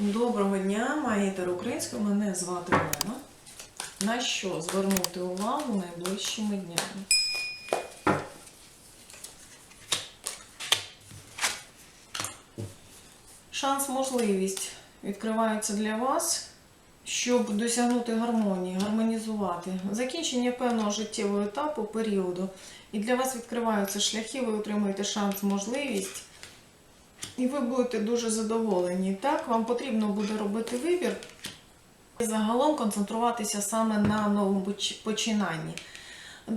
Доброго дня, маєтер українською, мене звати Олена. На що звернути увагу найближчими днями? Шанс, можливість відкриваються для вас, щоб досягнути гармонії, гармонізувати закінчення певного життєвого етапу, періоду. І для вас відкриваються шляхи, ви отримуєте шанс, можливість. І ви будете дуже задоволені. Так, вам потрібно буде робити вибір і загалом концентруватися саме на новому починанні.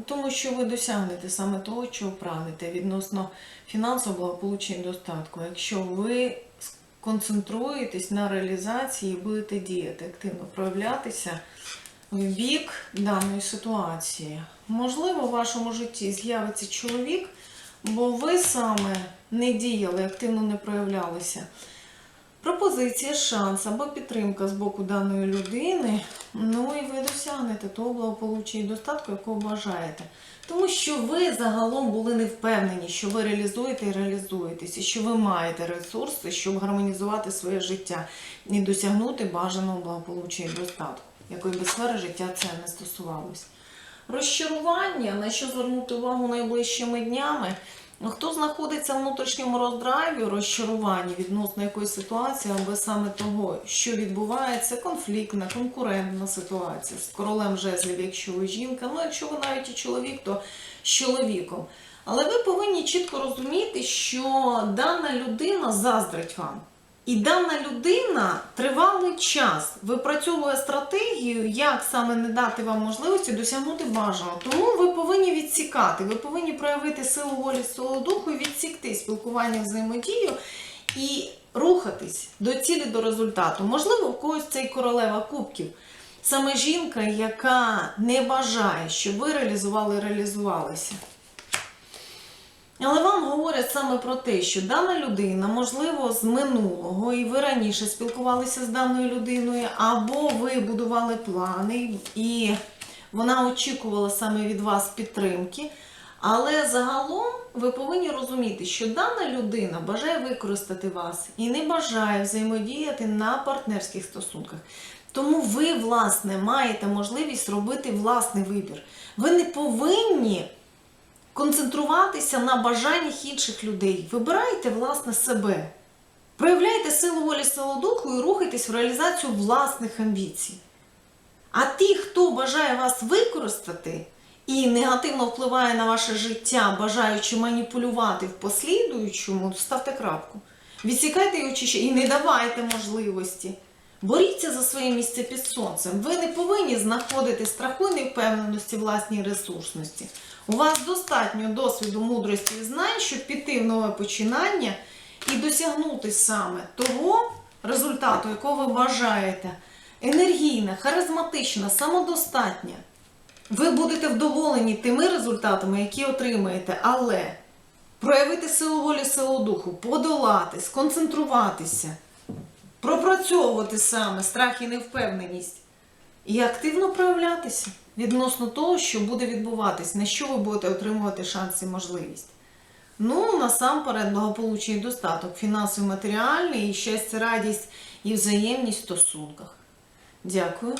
Тому що ви досягнете саме того, чого прагнете відносно фінансового благополуччя і достатку. Якщо ви концентруєтесь на реалізації і будете діяти, активно проявлятися в бік даної ситуації. Можливо, в вашому житті з'явиться чоловік, бо ви саме не діяли, активно не проявлялися. Пропозиція, шанс або підтримка з боку даної людини, ну і ви досягнете того благополуччя і достатку, якого бажаєте. Тому що ви загалом були не впевнені, що ви реалізуєте і реалізуєтесь, і що ви маєте ресурси, щоб гармонізувати своє життя і досягнути бажаного благополуччя і достатку, якої би сфери життя це не стосувалось. Розчарування, на що звернути увагу найближчими днями. Хто знаходиться в внутрішньому роздраві, розчаруванні відносно якоїсь ситуації, або саме того, що відбувається, конфліктна, конкурентна ситуація з королем жезлів, якщо ви жінка, ну якщо ви навіть і чоловік, то з чоловіком. Але ви повинні чітко розуміти, що дана людина заздрить вам. І дана людина тривалий час випрацьовує стратегію, як саме не дати вам можливості досягнути бажаного. Тому ви повинні відсікати, ви повинні проявити силу волі свого духу і відсікти спілкування, взаємодію і рухатись до цілі, до результату. Можливо, в когось цей королева кубків. Саме жінка, яка не бажає, щоб ви реалізували реалізувалися. Але вам говорять саме про те, що дана людина, можливо, з минулого, і ви раніше спілкувалися з даною людиною, або ви будували плани, і вона очікувала саме від вас підтримки. Але загалом ви повинні розуміти, що дана людина бажає використати вас і не бажає взаємодіяти на партнерських стосунках. Тому ви, власне, маєте можливість робити власний вибір. Ви не повинні концентруватися на бажаннях інших людей. Вибирайте власне себе. Проявляйте силу волі, силу духу і рухайтесь в реалізацію власних амбіцій. А ті, хто бажає вас використати і негативно впливає на ваше життя, бажаючи маніпулювати в послідуючому, ставте крапку. Відсікайте і очищайте і не давайте можливості. Боріться за своє місце під сонцем. Ви не повинні знаходити страху і невпевненості власній ресурсності. У вас достатньо досвіду, мудрості і знань, щоб піти в нове починання і досягнути саме того результату, якого ви бажаєте. Енергійна, харизматична, самодостатня. Ви будете вдоволені тими результатами, які отримаєте, але проявити силу волі, силу духу, подолати, сконцентруватися, пропрацьовувати саме страх і невпевненість і активно проявлятися відносно того, що буде відбуватись, на що ви будете отримувати шанс і можливість. Ну, насамперед, благополуччя і достаток, фінансовий, матеріальний, і щастя, радість і взаємність в стосунках. Дякую.